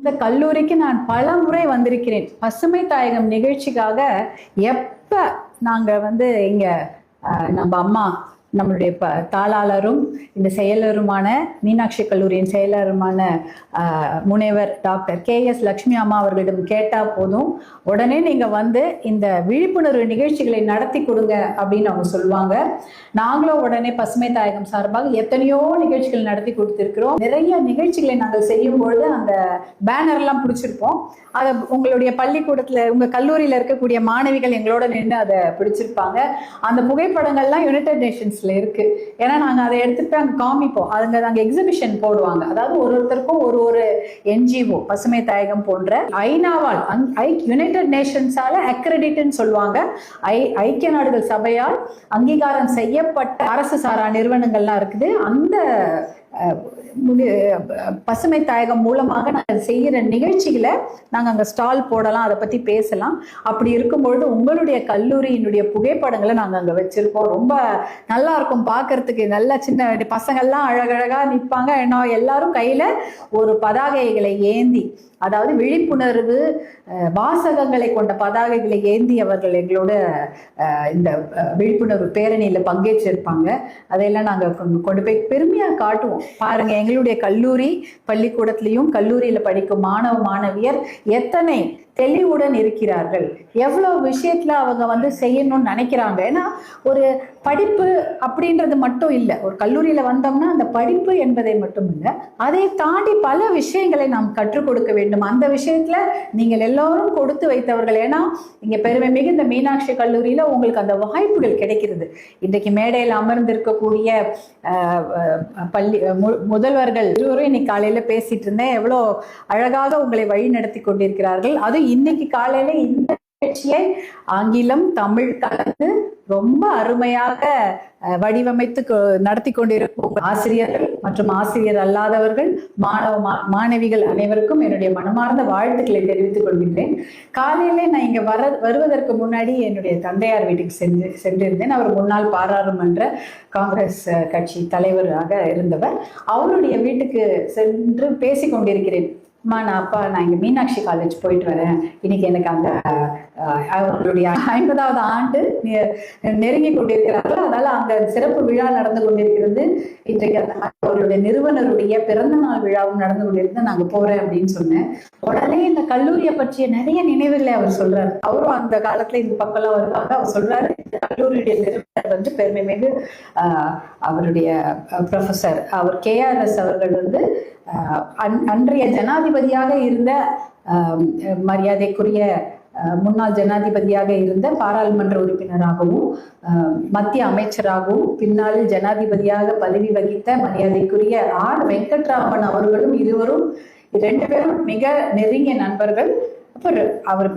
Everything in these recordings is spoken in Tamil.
இந்த கல்லூரிக்கு நான் பல முறை வந்திருக்கிறேன். பசுமை தாயகம் நிகழ்ச்சிக்காக எப்ப நாங்க வந்து இங்க நம்ம அம்மா நம்மளுடைய ப தாளாளரும் இந்த செயலருமான மீனாட்சி கல்லூரியின் செயலருமான முனைவர் டாக்டர் கே எஸ் லக்ஷ்மி அம்மா அவர்களிடம் கேட்டா போதும். உடனே நீங்க வந்து இந்த விழிப்புணர்வு நிகழ்ச்சிகளை நடத்தி கொடுங்க அப்படின்னு அவங்க சொல்லுவாங்க. நாங்களும் உடனே பசுமை தாயகம் சார்பாக எத்தனையோ நிகழ்ச்சிகள் நடத்தி கொடுத்திருக்கிறோம். நிறைய நிகழ்ச்சிகளை நாங்கள் செய்யும் பொழுது அந்த பேனர்லாம் பிடிச்சிருப்போம். அதை உங்களுடைய பள்ளிக்கூடத்துல உங்க கல்லூரியில இருக்கக்கூடிய மாணவிகள் எங்களோட நின்று அதை பிடிச்சிருப்பாங்க. அந்த புகைப்படங்கள்லாம் யுனைடெட் நேஷன்ஸ்ல இருக்கு. ஏன்னா நாங்க அதை எடுத்துட்டு அங்கே அங்க காமிப்போம். அதுங்க அங்க எக்ஸிபிஷன் போடுவாங்க. அதாவது ஒரு ஒருத்தருக்கும் ஒரு ஒரு என்ஜிஓ பசுமை தாயகம் போன்ற ஐநாவால் அங்- ஐ யுனைடெட் நேஷன்ஸால அக்ரெடிட்னு சொல்லுவாங்க. ஐ ஐக்கிய நாடுகள் சபையால் அங்கீகாரம் செய்யப்பட்ட அரசு சாரா நிறுவனங்கள்லாம் இருக்குது. அந்த முனி பசுமை தாயகம் மூலமாக நாங்கள் செய்கிற நிகழ்ச்சிகளை நாங்கள் அங்கே ஸ்டால் போடலாம் அதை பற்றி பேசலாம். அப்படி இருக்கும்பொழுது உங்களுடைய கல்லூரியினுடைய புகைப்படங்களை நாங்கள் அங்கே வச்சுருக்கோம். ரொம்ப நல்லா இருக்கும் பார்க்கறதுக்கு. நல்லா சின்ன பசங்கள்லாம் அழகழகாக நிற்பாங்க என்ன எல்லாரும் கையில் ஒரு பதாகைகளை ஏந்தி அதாவது விழிப்புணர்வு வாசகங்களை கொண்ட பதாகைகளை ஏந்தி அவர்கள் எங்களோட இந்த விழிப்புணர்வு பேரணியில் பங்கேற்றிருப்பாங்க. அதையெல்லாம் நாங்கள் கொண்டு போய் பெருமையாக காட்டுவோம். பாருங்க எங்களுடைய கல்லூரி பள்ளிக்கூடத்திலையும் கல்லூரியில் படிக்கும் மாணவ மாணவியர் எத்தனை தெளிவுடன் இருக்கிறார்கள். எவ்வளவு விஷயத்துல அவங்க வந்து செய்யணும்னு நினைக்கிறாங்க. ஏன்னா ஒரு படிப்பு அப்படின்றது மட்டும் இல்லை. ஒரு கல்லூரியில வந்தோம்னா அந்த படிப்பு என்பதை மட்டும் இல்லை அதை தாண்டி பல விஷயங்களை நாம் கற்றுக் கொடுக்க வேண்டும். அந்த விஷயத்துல நீங்கள் எல்லோரும் கொடுத்து வைத்தவர்கள். ஏன்னா இங்க பெருமை மிகுந்த மீனாட்சி கல்லூரியில உங்களுக்கு அந்த வாய்ப்புகள் கிடைக்கிறது. இன்றைக்கு மேடையில் அமர்ந்திருக்கக்கூடிய பள்ளி மு- முதல்வர்கள் இருவரும் இன்னைக்கு காலையில பேசிட்டு இருந்தேன். எவ்வளோ அழகாக உங்களை வழி நடத்தி கொண்டிருக்கிறார்கள். அது இன்னைக்கு காலையில இந்த நிகழ்ச்சியை ஆங்கிலம் தமிழ் கலந்து ரொம்ப அருமையாக வடிவமைத்து நடத்தி கொண்டிருக்கும் ஆசிரியர்கள் மற்றும் ஆசிரியர் அல்லாதவர்கள் மாணவ மா- மாணவிகள் அனைவருக்கும் என்னுடைய மனமார்ந்த வாழ்த்துக்களை தெரிவித்துக் கொள்கின்றேன். காலையிலே நான் இங்க வர வருவதற்கு முன்னாடி என்னுடைய தந்தையார் வீட்டுக்கு சென்று சென்றிருந்தேன். அவர் முன்னாள் பாராளுமன்ற காங்கிரஸ் கட்சி தலைவராக இருந்தவர். அவருடைய வீட்டுக்கு சென்று பேசிக் கொண்டிருக்கிறேன். அம்மா நான் அப்பா நான் இங்கே மீனாட்சி காலேஜ் போயிட்டு வரேன். இன்னைக்கு எனக்கு அந்த அவர்களுடைய ஐம்பதாவது ஆண்டு நெருங்கி கொண்டிருக்கிறார்கள். அதனால அங்க சிறப்பு விழா நடந்து கொண்டிருக்கிறது. இன்றைக்கு அந்த அவர்களுடைய நிறுவனருடைய பிறந்த நாள் விழாவும் நடந்து கொண்டிருக்கு நாங்க போறேன் அப்படின்னு சொன்னேன். உடனே இந்த கல்லூரியை பற்றிய நிறைய நினைவுகளை அவர் சொல்றாரு. அவரும் அந்த காலத்துல இந்த பக்கம்லாம் வருவாங்க. அவர் சொல்றாரு இந்த கல்லூரியுடைய நிறுவனர் வந்து பெருமை மிகு ஆஹ், அவருடைய ப்ரொஃபசர் அவர் கேஆர்எஸ் அவர்கள் வந்து ஆஹ், அன்றைய ஜனாதிபதியாக இருந்த ஆஹ், மரியாதைக்குரிய முன்னாள் ஜனாதிபதியாக இருந்த பாராளுமன்ற உறுப்பினராகவும் ஆஹ், மத்திய அமைச்சராகவும் பின்னாளில் ஜனாதிபதியாக பதவி வகித்த மரியாதைக்குரிய ஆர். வெங்கட்ராமன் அவர்களும் இருவரும் ரெண்டு பேரும் மிக நெருங்கிய நண்பர்கள். அப்புறம் அவர்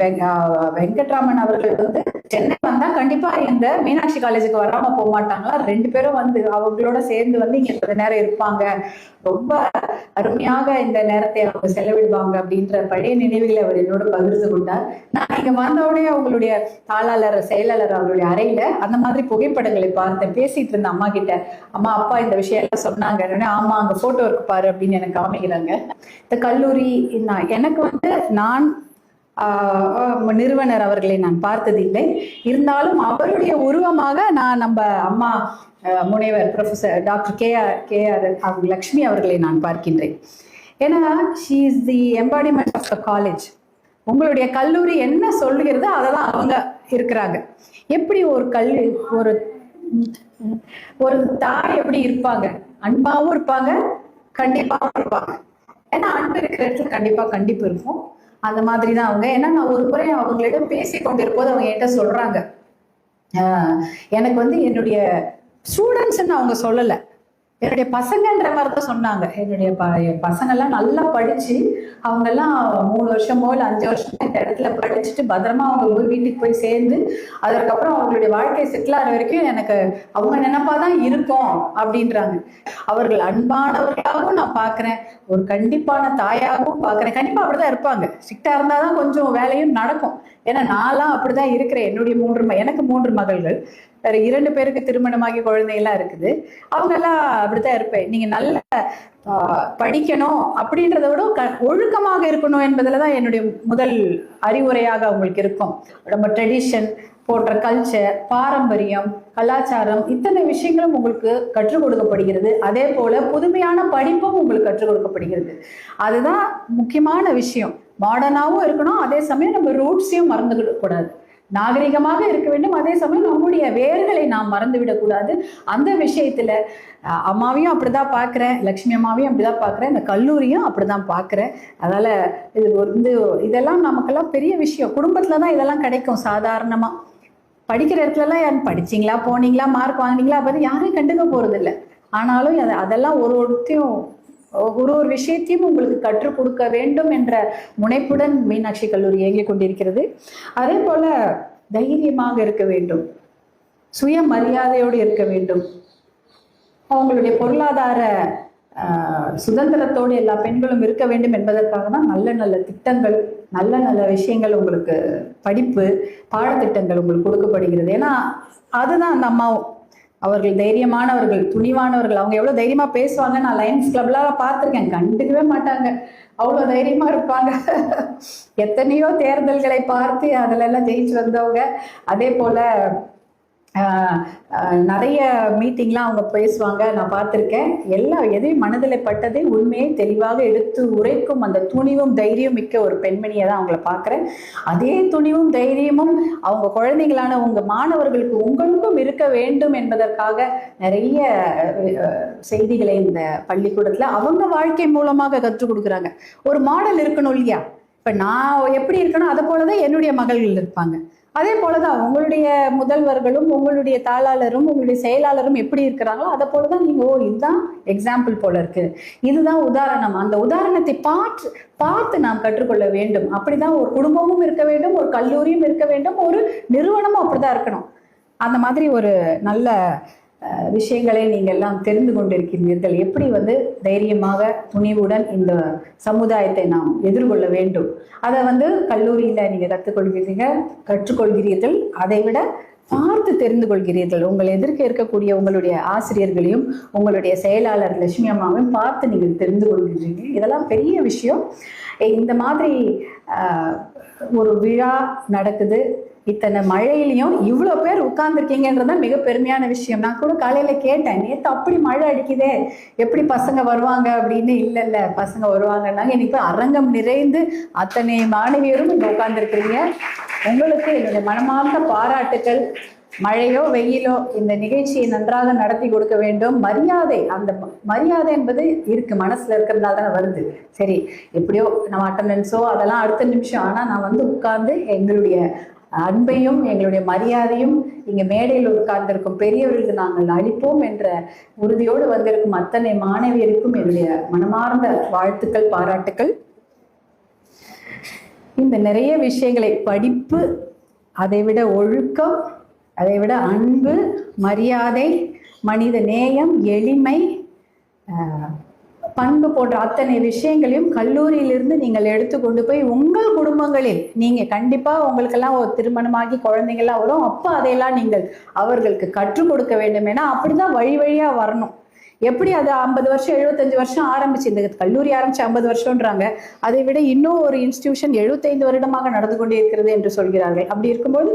வெங்கட்ராமன் அவர்கள் வந்து சென்னை வந்தா கண்டிப்பா இந்த மீனாட்சி காலேஜுக்கு வராம போக மாட்டாங்களா ரெண்டு பேரும் வந்து அவங்களோட சேர்ந்து வந்து இங்க கொஞ்ச நேரம் இருப்பாங்க. ரொம்ப அருமையாக இந்த நேரத்தை அவங்க செலவிடுவாங்க அப்படின்ற பழைய நினைவுகளை அவர் என்னோட பகிர்ந்து கொண்டார். நான் இங்க வந்த உடனே அவங்களுடைய தாளாளர் செயலாளர் அவருடைய அறையில அந்த மாதிரி புகைப்படங்களை பார்த்தேன் பேசிட்டு இருந்த அம்மா கிட்ட அம்மா அப்பா இந்த விஷயம் எல்லாம் சொன்னாங்க. ஆமா அங்க போட்டோ இருக்கு பாரு அப்படின்னு எனக்கு காமிக்கிறாங்க. இந்த கல்லூரி நான் எனக்கு வந்து நான் நிறுவனர் அவர்களை நான் பார்த்ததில்லை. இருந்தாலும் அவருடைய உருவமாக நான் நம்ம அம்மா முனைவர் professor doctor K R K R அவங்க லக்ஷ்மி அவர்களை நான் பார்க்கின்றேன். ஏன்னா she is the embodiment of the college உங்களுடைய கல்லூரி என்ன சொல்லுகிறதோ அதை தான் அவங்க இருக்கிறாங்க. எப்படி ஒரு கல்வி ஒரு ஒரு தாய் எப்படி இருப்பாங்க? அன்பாவும் இருப்பாங்க கண்டிப்பாவும் இருப்பாங்க. ஏன்னா அன்பு இருக்கிற இடத்துல கண்டிப்பா கண்டிப்பு இருக்கும். அந்த மாதிரி தான் அவங்க. ஏன்னா நான் ஒரு முறை அவங்களிடம் பேசி கொண்டிருப்போது அவங்க என்கிட்ட சொல்றாங்க. எனக்கு வந்து என்னுடைய ஸ்டூடெண்ட்ஸ்ன்னு அவங்க சொல்லலை. என்னுடைய பசங்கன்ற மாதிரி தான் சொன்னாங்க. என்னுடைய ப என் பசங்கெல்லாம் நல்லா படிச்சு அவங்கெல்லாம் மூணு வருஷமோ இல்லை அஞ்சு வருஷமோ இந்த இடத்துல படிச்சுட்டு பத்திரமா அவங்க ஊர் வீட்டுக்கு போய் சேர்ந்து அதுக்கப்புறம் அவங்களுடைய வாழ்க்கை செட்டில் ஆகிற வரைக்கும் எனக்கு அவங்க நினைப்பா தான் இருக்கும் அப்படின்றாங்க. அவர்கள் அன்பானவர்களாகவும் நான் பார்க்குறேன் ஒரு கண்டிப்பான தாயாகவும் பார்க்குறேன் கண்டிப்பாக அப்படிதான் இருப்பாங்க. ஸ்ட்ரிக்டாக இருந்தால் தான் கொஞ்சம் வேலையும் நடக்கும். ஏன்னா நான்லாம் அப்படிதான் இருக்கிறேன். என்னுடைய மூன்று எனக்கு மூன்று மகள்கள். வேற இரண்டு பேருக்கு திருமணமாகி குழந்தையெல்லாம் இருக்குது. அவங்க எல்லாம் அப்படித்தான் இருப்பேன். நீங்க நல்ல ஆஹ், படிக்கணும் அப்படின்றத விட ஒழுக்கமாக இருக்கணும் என்பதுல தான் என்னுடைய முதல் அறிவுரையாக அவங்களுக்கு இருக்கும். நம்ம ட்ரெடிஷன் போன்ற கல்ச்சர் பாரம்பரியம் கலாச்சாரம் இத்தனை விஷயங்களும் உங்களுக்கு கற்றுக் கொடுக்கப்படுகிறது. அதே போல புதுமையான படிப்பும் உங்களுக்கு கற்றுக் கொடுக்கப்படுகிறது. அதுதான் முக்கியமான விஷயம். மாடர்னாகவும் இருக்கணும். அதே சமயம் நம்ம ரூட்ஸையும் மறந்துவிடக்கூடாது நாகரிகமாக இருக்க வேண்டும். அதே சமயம் நம்முடைய வேர்களை நாம் மறந்துவிடக்கூடாது அந்த விஷயத்துல அம்மாவையும் அப்படிதான் பார்க்குறேன். லக்ஷ்மி அம்மாவையும் அப்படிதான் பார்க்குறேன். இந்த கல்லூரியும் அப்படிதான் பார்க்குறேன். அதால இது வந்து இதெல்லாம் நமக்கெல்லாம் பெரிய விஷயம். குடும்பத்துல தான் இதெல்லாம் கிடைக்கும் சாதாரணமா. படிக்கிற இடத்துலலாம் யாரும் படிச்சீங்களா? போனீங்களா? மார்க் வாங்குனீங்களா? அப்படி யாரையும் கண்டுக்க போறது ஆனாலும் அதெல்லாம் ஒரு ஒருத்தையும் ஒரு ஒரு விஷயத்தையும் உங்களுக்கு கற்றுக் கொடுக்க வேண்டும் என்ற முனைப்புடன் மீனாட்சி கல்லூரி இயங்கிக் கொண்டிருக்கிறது. அதே போல தைரியமாக இருக்க வேண்டும். சுயமரியாதையோடு இருக்க வேண்டும். அவங்களுடைய பொருளாதார சுதந்திரத்தோடு எல்லா பெண்களும் இருக்க வேண்டும் என்பதற்காக தான் நல்ல நல்ல திட்டங்கள் நல்ல நல்ல விஷயங்கள் உங்களுக்கு படிப்பு பாடத்திட்டங்கள் உங்களுக்கு கொடுக்கப்படுகிறது. ஏன்னா அதுதான் அந்த அம்மா அவர்கள் தைரியமானவர்கள் துணிவானவர்கள். அவங்க எவ்வளவு தைரியமா பேசுவாங்க? நான் லயன்ஸ் கிளப்லாம் பார்த்துருக்கேன். கண்டுக்கவே மாட்டாங்க. அவ்வளோ தைரியமா இருப்பாங்க. எத்தனையோ தேர்தல்களை பார்த்து அதுல எல்லாம் ஜெயிச்சு வந்தவங்க. அதே போல நிறைய மீட்டிங்லாம் அவங்க பேசுவாங்க. நான் பார்த்துருக்கேன். எல்லா எதையும் மனதில் பட்டதை உண்மையை தெளிவாக எடுத்து உரைக்கும் அந்த துணிவும் தைரியம் மிக்க ஒரு பெண்மணியை தான் அவங்கள பார்க்குறேன். அதே துணிவும் தைரியமும் அவங்க குழந்தைகளான உங்க மாணவர்களுக்கு உங்களுக்கும் இருக்க வேண்டும் என்பதற்காக நிறைய அஹ், செய்திகளை இந்த பள்ளிக்கூடத்துல அவங்க வாழ்க்கை மூலமாக கற்றுக் கொடுக்குறாங்க. ஒரு மாடல் இருக்கணும் இல்லையா? இப்ப நான் எப்படி இருக்கணும் அதை போலதான் என்னுடைய மகள்கள் இருப்பாங்க. அதே போலதான் உங்களுடைய முதல்வர்களும் உங்களுடைய தாளாளரும் உங்களுடைய செயலாளரும் எப்படி இருக்கிறாங்களோ அதை போலதான் நீங்க ஓ இதுதான் எக்ஸாம்பிள் போல இருக்கு. இதுதான் உதாரணம். அந்த உதாரணத்தை பார்த்து பார்த்து நாம் கற்றுக்கொள்ள வேண்டும். அப்படிதான் ஒரு குடும்பமும் இருக்க வேண்டும் ஒரு கல்லூரியும் இருக்க வேண்டும் ஒரு நிறுவனமும் அப்படிதான் இருக்கணும். அந்த மாதிரி ஒரு நல்ல விஷயங்களை நீங்கள் எல்லாம் தெரிந்து கொண்டிருக்கிறீர்கள். எப்படி வந்து தைரியமாக துணிவுடன் இந்த சமுதாயத்தை நாம் எதிர்கொள்ள வேண்டும்? அதை வந்து கல்லூரியில் நீங்கள் கற்றுக்கொள்கிறீங்க கற்றுக்கொள்கிறீர்கள். அதை விட பார்த்து தெரிந்து கொள்கிறீர்கள். உங்கள் எதிர்க்க இருக்கக்கூடிய உங்களுடைய ஆசிரியர்களையும் உங்களுடைய செயலாளர் லட்சுமி அம்மாவையும் பார்த்து நீங்கள் தெரிந்து கொள்கிறீர்கள். இதெல்லாம் பெரிய விஷயம். இந்த மாதிரி ஒரு விழா நடக்குது. இத்தனை மழையிலையும் இவ்வளோ பேர் உட்கார்ந்துருக்கீங்கன்றது மிக பெருமையான விஷயம். நான் கூட காலையில் கேட்டேன் நேற்று அப்படி மழை அடிக்குதே எப்படி பசங்க வருவாங்க? அப்படின்னு. இல்லை இல்லை பசங்க வருவாங்கன்னாங்க. இன்னைக்கு அரங்கம் நிறைந்து அத்தனை மாணவியரும் இங்கே உட்கார்ந்துருக்கிறீங்க. உங்களுக்கு என்னுடைய மனமார்ந்த பாராட்டுக்கள் மழையோ வெயிலோ இந்த நிகழ்ச்சியை நன்றாக நடத்தி கொடுக்க வேண்டும். மரியாதை அந்த மரியாதை என்பது இருக்கு மனசுல இருக்கிறதுனால தானே வருது. சரி எப்படியோ நம்ம அட்டண்டன்ஸோ அதெல்லாம் அடுத்த நிமிஷம். ஆனா நான் வந்து உட்கார்ந்து எங்களுடைய அன்பையும் எங்களுடைய மரியாதையும் இங்க மேடையில் உட்கார்ந்திருக்கும் பெரியவர்களுக்கு நாங்கள் அளிப்போம் என்ற உறுதியோடு வந்திருக்கும் அத்தனை மாணவியருக்கும் என்னுடைய மனமார்ந்த வாழ்த்துக்கள் பாராட்டுக்கள். இந்த நிறைய விஷயங்களை படிப்பு அதைவிட ஒழுக்கம் அதைவிட அன்பு மரியாதை மனித நேயம் எளிமை பண்பு போன்ற அத்தனை விஷயங்களையும் கல்லூரியிலிருந்து நீங்கள் எடுத்து கொண்டு போய் உங்கள் குடும்பங்களில் நீங்க கண்டிப்பா உங்களுக்கெல்லாம் ஒரு திருமணமாகி குழந்தைங்கள்லாம் வரும். அப்போ அதையெல்லாம் நீங்கள் அவர்களுக்கு கற்றுக் கொடுக்க வேண்டும். ஏன்னா அப்படிதான் வழி வழியா வரணும். எப்படி அது ஐம்பது வருஷம் எழுபத்தஞ்சு வருஷம் ஆரம்பிச்சு இந்த கல்லூரி ஆரம்பிச்சு ஐம்பது வருஷம்ன்றாங்க அதை விட இன்னும் ஒரு இன்ஸ்டிடியூஷன் எழுபத்தைந்து வருடமாக நடந்து கொண்டே இருக்கிறது என்று சொல்கிறார்கள். அப்படி இருக்கும்போது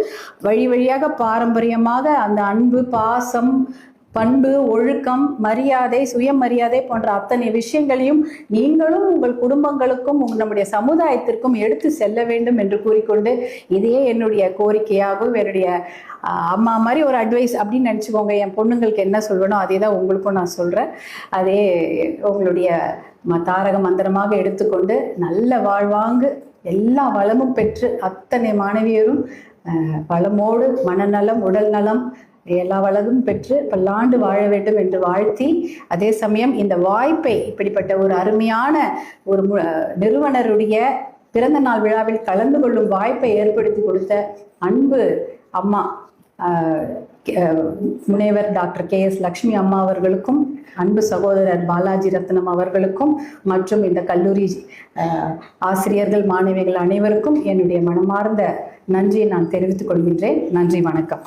வழி வழியாக பாரம்பரியமாக அந்த அன்பு பாசம் பண்பு ஒழுக்கம் மரியாதை சுயமரியாதை போன்ற அத்தனை விஷயங்களையும் நீங்களும் உங்கள் குடும்பங்களுக்கும் நம்முடைய சமுதாயத்திற்கும் எடுத்து செல்ல வேண்டும் என்று கூறிக்கொண்டு இதையே என்னுடைய கோரிக்கையாகவும் என்னுடைய அம்மா மாதிரி ஒரு அட்வைஸ் அப்படின்னு நினச்சிக்கோங்க. என் பொண்ணுங்களுக்கு என்ன சொல்லணும் அதே தான் உங்களுக்கும் நான் சொல்கிறேன் அதே உங்களுடைய ம- தாரக மந்திரமாக எடுத்துக்கொண்டு நல்ல வாழ்வாங்கு எல்லா வளமும் பெற்று அத்தனை மாணவியரும் வளமோடு மனநலம் உடல் நலம் எல்லா வளரும் பெற்று பல்லாண்டு வாழ வேண்டும் என்று வாழ்த்தி அதே சமயம் இந்த வாய்ப்பை இப்படிப்பட்ட ஒரு அருமையான ஒரு நிறுவனருடைய பிறந்த நாள் விழாவில் கலந்து கொள்ளும் வாய்ப்பை ஏற்படுத்தி கொடுத்த அன்பு அம்மா ஆஹ், முனைவர் டாக்டர் கே எஸ் லக்ஷ்மி அம்மா அவர்களுக்கும் அன்பு சகோதரர் பாலாஜி ரத்னம் அவர்களுக்கும் மற்றும் இந்த கல்லூரி ஆஹ், ஆசிரியர்கள் மாணவிகள் அனைவருக்கும் என்னுடைய மனமார்ந்த நன்றியை நான் தெரிவித்துக் கொள்கின்றேன். நன்றி வணக்கம்.